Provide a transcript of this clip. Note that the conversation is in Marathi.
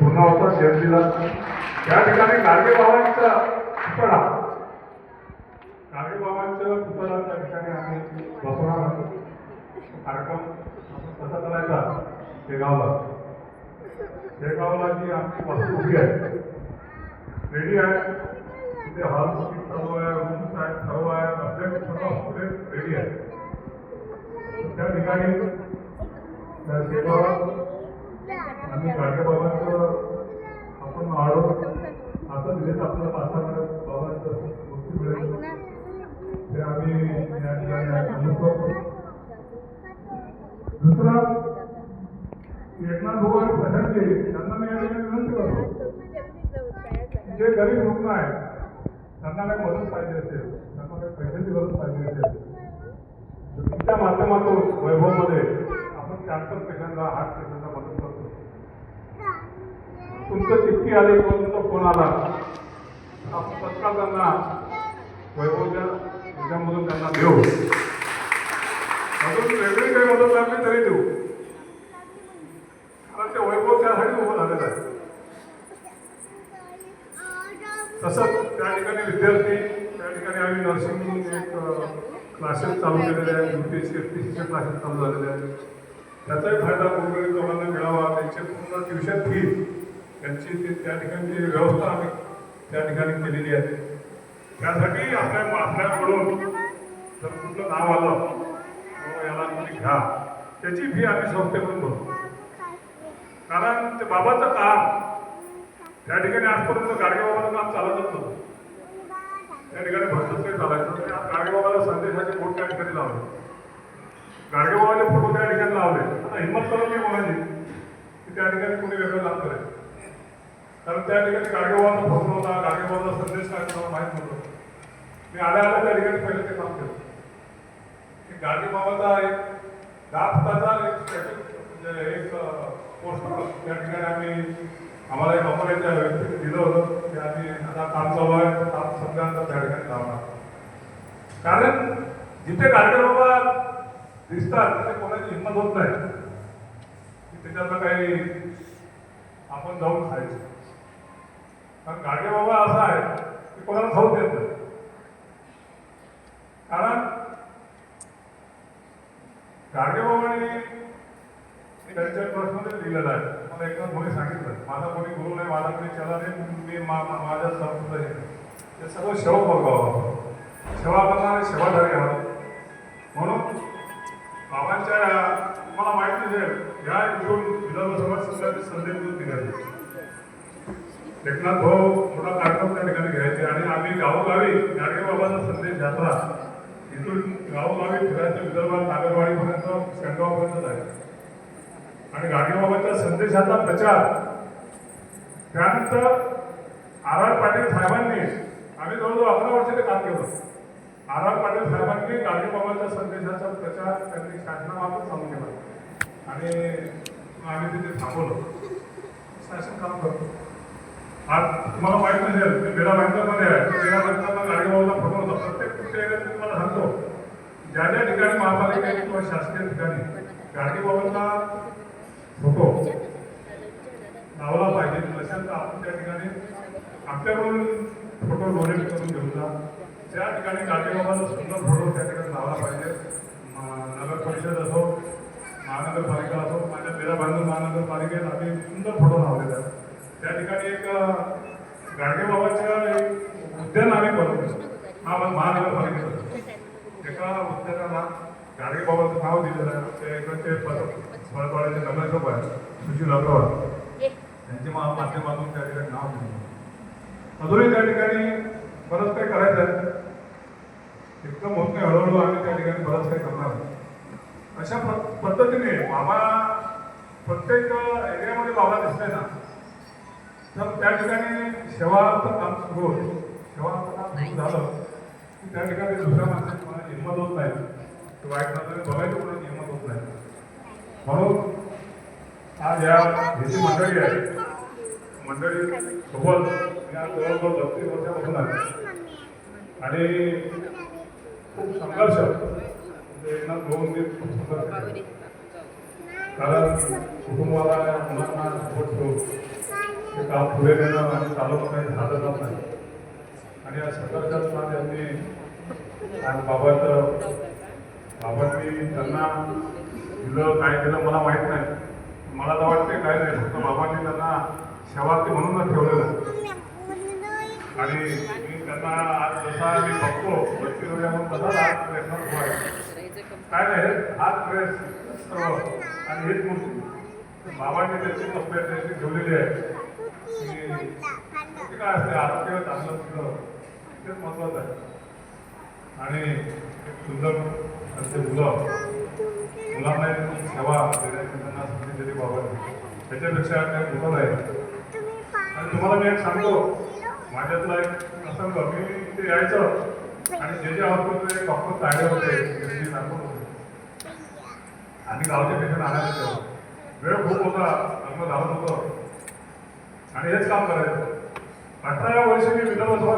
पूर्ण होता जयंतीला त्या ठिकाणी गाडगे बाबांचा पुतळा. गाडगे बाबांच्या पुतळा त्या ठिकाणी आम्ही बसवणार आहोत. कार्यक्रम कसा करायचा? शेगावला. शेगावला जी आमची वस्तू उभी आहे रेडी आहे. तिथे हॉल सर्व आहे रूम्स आहेत सर्व आहे आपल्या सर्व पुढे रेडी आहे. त्या ठिकाणी त्या शेगावला आम्ही गाडगे बाबांचं आपण आडो असं दिलेच तर आपल्याला पाच सहा बाबांचं गोष्टी मिळेल. ते आम्ही या ठिकाणी दुसरा एकनाथ भाऊ आणि प्रशांतजी त्यांना मी या ठिकाणी विनंती करतो. जे गरीब रुग्ण आहेत त्यांना काही मदत पाहिजे असेल त्यांना काही पैशाची गरज पाहिजे असेल तर तुमच्या माध्यमातून वैभवमध्ये आपण कॅन्सर पेशंटला हार्ट पेशंट तुमचं चिठ्ठी आली किंवा तुमचा फोन आला. तत्काळ त्यांना वैभवच्या ह्याच्यामधून त्यांना देऊ. अजून वेगळी काही मदत लागली तरी देऊ. कारण ते वैभव त्यासाठी उभं झालेलं आहे. तसंच त्या ठिकाणी विद्यार्थी त्या ठिकाणी आम्ही नर्सिंग एक क्लासेस चालू केलेले आहेत. U P S C F P सीचे क्लासेस चालू झालेले आहेत. त्याचाही फायदा गोरगरीब लोकांना मिळावा. त्यांचे पूर्ण ट्युशन फी त्यांची ती त्या ठिकाणची व्यवस्था आम्ही त्या ठिकाणी केलेली आहे. त्यासाठी आपल्या आपल्याकडून जर कुठलं नाव आलं किंवा याला तुम्ही घ्या. त्याची फी आम्ही संस्थेकडून भरतो. कारण ते बाबाचं काम त्या ठिकाणी आजपर्यंत गाडगेबाबाचं काम चालतच नव्हतं. त्या ठिकाणी भरतच काही चालायचं. म्हणजे गाडगेबाबाला संदेशाचे बोट त्या ठिकाणी लावले. गाडगेबाबाचे फोटो त्या ठिकाणी लावले. आता हिंमत करून मी म्हणाली की त्या ठिकाणी कोणी वेगळं काम करायचं कारण त्या ठिकाणी गाडगेबाबाचा फोटो होता गाडगेबाबाचा संदेश काय होता मला माहीत नव्हतं. मी आल्या आल्या त्या ठिकाणी पहिले ते काम केलं. की गाडगेबाबाचा एक दहा फुटाचा एक म्हणजे एक पोस्टर त्या ठिकाणी आम्ही आम्हाला एक ऑपरेटच्या व्यक्तीने दिलं होतं. की आम्ही आता काम चालू आहे. तर काम त्या ठिकाणी लावणार कारण जिथे गाडगेबाबा दिसतात तिथे कोणाची हिंमत होत नाही. की त्याच्यातलं काही आपण जाऊन खायचं. कारण गाडगे बाबा असा आहे की कोणाला खाऊ देत नाही. कारण गाडगे बाबांनी त्यांच्या ट्रस्टमध्ये लिहिलेलं आहे. मला एकदा कोणी सांगितलं. माझा कोणी गुरु नाही माझा कोणी चला नाही मी माझ्या संस्कृत आहे ते सर्व सेवक बघावं सेवा करणारे सेवाधारी आहोत. म्हणून बाबांच्या मला माहिती नसेल या इथून विधानसभा सदस्याची संधी मिळून निघाली एकनाथ भाऊ मोठा कार्यक्रम त्या ठिकाणी घ्यायचे आणि आम्ही गावोगावी गाडगेबाबांचा संदेश यात्रा इथून गावोगावी फिरायचं विदर्भात नागरवाडीपर्यंत सेंडगावपर्यंत आहे आणि गाडगेबाबांच्या संदेशाचा प्रचार. त्यानंतर आर आर पाटील साहेबांनी आम्ही जवळजवळ अकरा वर्षाचे काम केलं. आर आर पाटील साहेबांनी गाडगेबाबांच्या संदेशाचा प्रचार त्यांनी शासनामार्फत चालू केला. आणि आम्ही तिथे थांबवलं. शासन काम करतो. आज तुम्हाला माहीत नसेल मी बेरा बँकरमध्ये आहे. तर बेरा बँकरला गाडगेबाबाचा होता. प्रत्येक कुठच्या तुम्हाला सांगतो ज्या ज्या ठिकाणी महापालिकेत किंवा शासकीय ठिकाणी गाडगेबाबांचा फोटो लावला पाहिजे. नसेल तर आपण त्या ठिकाणी आपल्याकडून फोटो डोनेट करून घेऊन जा. त्या ठिकाणी गाडगेबाबांचा सुंदर फोटो त्या ठिकाणी लावला पाहिजे. नगर परिषद असो महानगरपालिका असो माझ्या बेरा बांधून महानगरपालिकेत आम्ही सुंदर फोटो लावलेले आहेत त्या ठिकाणी एक अ, गाडगेबाबाचं एक उद्यान आम्ही बनवलं महा महानगरपालिकेचं एका उद्यानाला गाडगेबाबाचं नाव दिलेलं आहे. त्या इकडचे परतवाड्याचे नगरसेवक आहे सुशील अग्रवाल. यांच्या मा- माध्यमातून त्या ठिकाणी नाव दिलं अजूनही त्या ठिकाणी बरंच काही करायचं आहे. एकदम होत नाही हळूहळू आम्ही त्या ठिकाणी बरंच काही करणार अशा पद्धतीने बाबा प्रत्येक एरियामध्ये बाबा दिसले ना तर त्या ठिकाणी सेवाचं काम सुरू होतं. सेवाचं झालं. की त्या ठिकाणी दुसऱ्या माणसाची मला हिंमत होत नाही. ते वाईट नजरेने बघायचं कोणाची हिंमत होत नाही. म्हणून आज या ही जी मंडळी आहे. मंडळी सोबत या जवळजवळ बत्तीस वर्षापासून आहे. आणि खूप संघर्ष. म्हणजे दोन भाऊंनी खूप संघर्ष कारण कुटुंबाला मुलांना सपोर्ट ठेवून काम पुढे नेणं आणि चालवणं काही झालं जात नाही. आणि या संघर्षात मला त्यांनी आणि बाबाचं मी त्यांना दिलं काय केलं मला माहीत नाही. मला तर वाटते काय नाही फक्त बाबांनी त्यांना सेवार्थी म्हणूनच ठेवलेलं आणि मी त्यांना आज जसा मी बघतो बत्ती म्हणून तसाच आज प्रयत्न सुरू आहे. काय नाही हे प्रेस सर्व. आणि हेच मूर्ती. बाबांनी त्याची कपडे त्याची ठेवलेली आहे की काय असते? आरोग्य चांगलं असतं महत्वाचं आहे. आणि एक सुंदर असे मुलं मुलांना एक सेवा देण्याची त्यांना संधी दिली बाबांनी त्याच्यापेक्षा काही मुलं नाही आणि तुम्हाला मी एक सांगतो माझ्यातला एक प्रसंग मी ते यायचं आणि जे जे हॉस्पिटल डॉक्टर ताडे होते ते सांगत होते. आणि गावचे पेशंट आणायचं वेळ खूप होता लग्न झालं होतं. आणि हेच काम करायचं. अठराव्या वर्षी मी विधानसभा